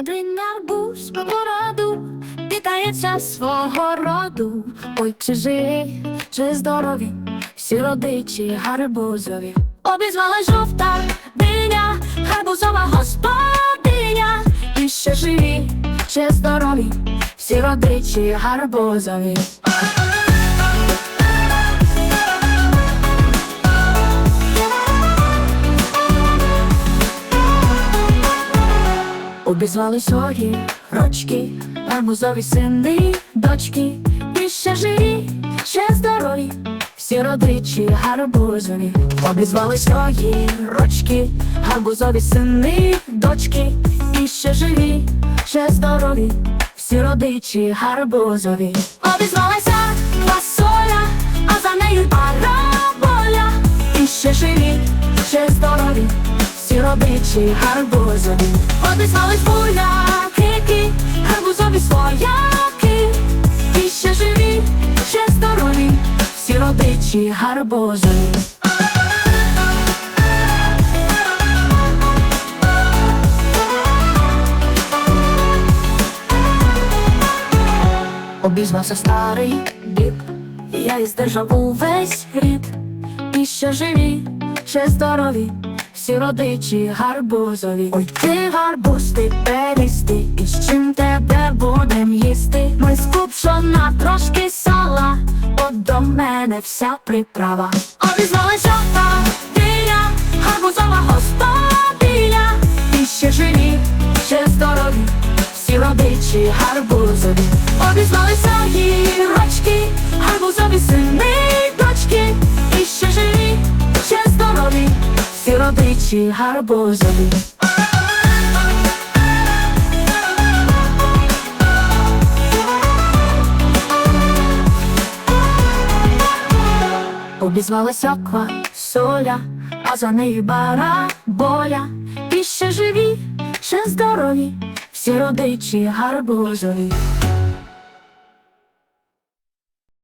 Один арбуз по Вітається свого роду. Ой, чи живі, чи здорові, всі родичі гарбузові. Обізвала жовта диня, гарбузова господиня. І ще живі, ще здорові, всі родичі гарбузові. Обізвались огі, рочки, гарбузові сини, дочки, і ще живі, ще здорові, всі родичі гарбузові. Обізвались огі, рочки, гарбузові сини, дочки, і ще живі, ще здорові, всі родичі гарбузові. Обізвалася фасоля, а за нею й всі родичі гарбузові. Обізвались буряки, гарбузові свояки, і ще живі, ще здорові, всі родичі гарбузові. Обізвався старий дід, я і здержав увесь рід, і ще живі, ще здорові, всі родичі гарбузові. Ой, ти гарбуз, ти перістий, і з чим тебе будем їсти? Ми скупшона трошки сала, от до мене вся приправа. Обізвалася та диня, гарбузова господиня, і ще живі, ще здорові, всі родичі гарбузові. Обізвалися гірочки, всі родичі гарбузові. Обізвалася соля, а за нею бараболя, і ще живі, ще здорові, всі родичі гарбузові.